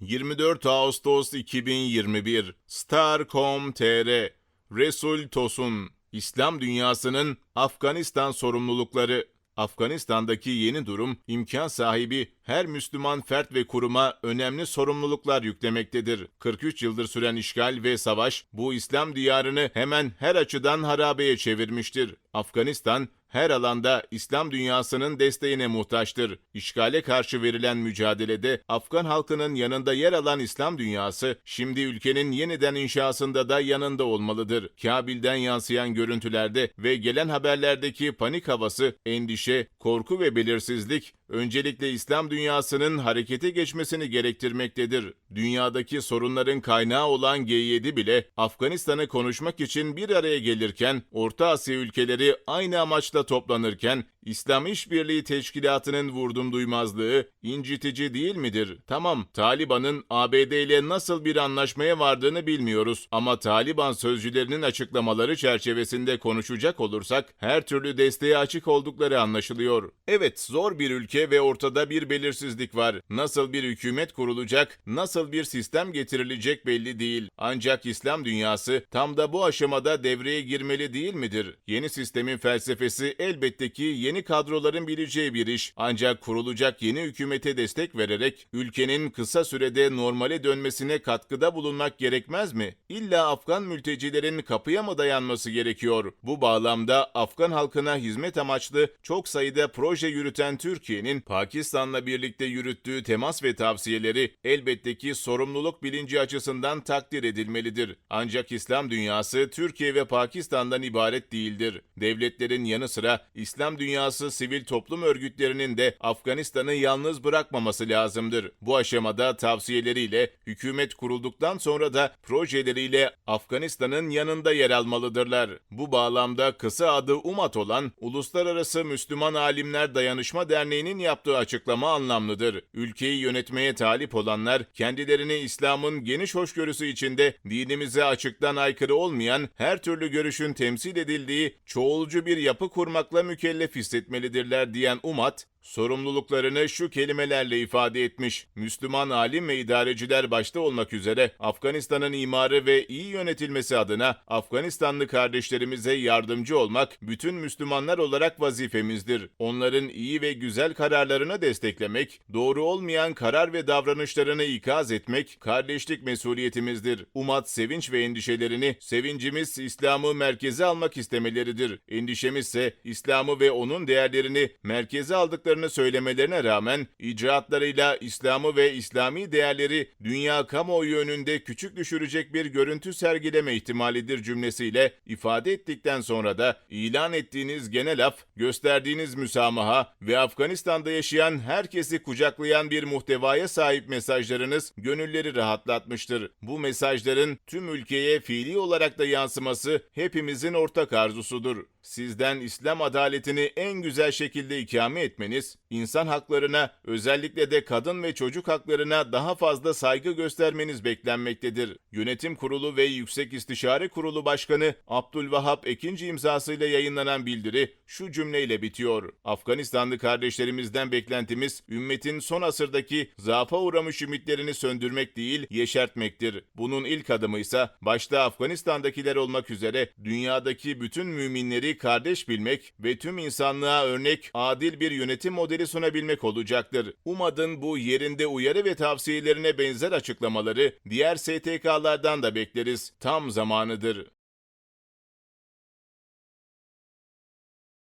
24 Ağustos 2021 Star.com.tr Resul Tosun İslam dünyasının Afganistan sorumlulukları Afganistan'daki yeni durum, imkan sahibi her Müslüman fert ve kuruma önemli sorumluluklar yüklemektedir. 43 yıldır süren işgal ve savaş, bu İslam diyarını hemen her açıdan harabeye çevirmiştir. Afganistan, her alanda İslam dünyasının desteğine muhtaçtır. İşgale karşı verilen mücadelede Afgan halkının yanında yer alan İslam dünyası, şimdi ülkenin yeniden inşasında da yanında olmalıdır. Kabil'den yansıyan görüntülerde ve gelen haberlerdeki panik havası, endişe, korku ve belirsizlik, öncelikle İslam dünyasının harekete geçmesini gerektirmektedir. Dünyadaki sorunların kaynağı olan G7 bile Afganistan'ı konuşmak için bir araya gelirken, Orta Asya ülkeleri aynı amaçla toplanırken, İslam İşbirliği Teşkilatı'nın vurdum duymazlığı incitici değil midir? Tamam, Taliban'ın ABD ile nasıl bir anlaşmaya vardığını bilmiyoruz ama Taliban sözcülerinin açıklamaları çerçevesinde konuşacak olursak her türlü desteğe açık oldukları anlaşılıyor. Evet, zor bir ülke ve ortada bir belirsizlik var. Nasıl bir hükümet kurulacak, nasıl bir sistem getirilecek belli değil. Ancak İslam dünyası tam da bu aşamada devreye girmeli değil midir? Yeni sistemin felsefesi elbette ki yeni kadroların bileceği bir iş. Ancak kurulacak yeni hükümete destek vererek ülkenin kısa sürede normale dönmesine katkıda bulunmak gerekmez mi? İlla Afgan mültecilerin kapıya mı dayanması gerekiyor? Bu bağlamda Afgan halkına hizmet amaçlı çok sayıda proje yürüten Türkiye'nin Pakistan'la birlikte yürüttüğü temas ve tavsiyeleri elbette ki sorumluluk bilinci açısından takdir edilmelidir. Ancak İslam dünyası Türkiye ve Pakistan'dan ibaret değildir. Devletlerin yanı sıra İslam dünyası sivil toplum örgütlerinin de Afganistan'ı yalnız bırakmaması lazımdır. Bu aşamada tavsiyeleriyle hükümet kurulduktan sonra da projeleriyle Afganistan'ın yanında yer almalıdırlar. Bu bağlamda kısa adı UMAT olan Uluslararası Müslüman Alimler Dayanışma Derneği'nin yaptığı açıklama anlamlıdır. Ülkeyi yönetmeye talip olanlar kendilerini İslam'ın geniş hoşgörüsü içinde dinimize açıktan aykırı olmayan her türlü görüşün temsil edildiği çoğulcu bir yapı kurmakla mükellef hissetmelidirler diyen UMAT, sorumluluklarını şu kelimelerle ifade etmiş. Müslüman alim ve idareciler başta olmak üzere Afganistan'ın imarı ve iyi yönetilmesi adına Afganistanlı kardeşlerimize yardımcı olmak bütün Müslümanlar olarak vazifemizdir. Onların iyi ve güzel kararlarını desteklemek, doğru olmayan karar ve davranışlarını ikaz etmek kardeşlik mesuliyetimizdir. Umat sevinç ve endişelerini, sevincimiz İslam'ı merkeze almak istemeleridir. Endişemizse İslam'ı ve onun değerlerini merkeze aldıklarını söylemelerine rağmen icraatlarıyla İslam'ı ve İslami değerleri dünya kamuoyu önünde küçük düşürecek bir görüntü sergileme ihtimalidir cümlesiyle ifade ettikten sonra da ilan ettiğiniz genel af, gösterdiğiniz müsamaha ve Afganistan'da yaşayan herkesi kucaklayan bir muhtevaya sahip mesajlarınız gönülleri rahatlatmıştır. Bu mesajların tüm ülkeye fiili olarak da yansıması hepimizin ortak arzusudur. Sizden İslam adaletini en güzel şekilde ikame etmeniz, insan haklarına, özellikle de kadın ve çocuk haklarına daha fazla saygı göstermeniz beklenmektedir. Yönetim Kurulu ve Yüksek İstişare Kurulu Başkanı Abdülvahap Ekinci imzasıyla yayınlanan bildiri şu cümleyle bitiyor. Afganistanlı kardeşlerimizden beklentimiz, ümmetin son asırdaki zaafa uğramış ümitlerini söndürmek değil, yeşertmektir. Bunun ilk adımı ise başta Afganistan'dakiler olmak üzere dünyadaki bütün müminleri kardeş bilmek ve tüm insanlığa örnek adil bir yönetim modeli sunabilmek olacaktır. UMAD'ın bu yerinde uyarı ve tavsiyelerine benzer açıklamaları diğer STK'lardan da bekleriz. Tam zamanıdır.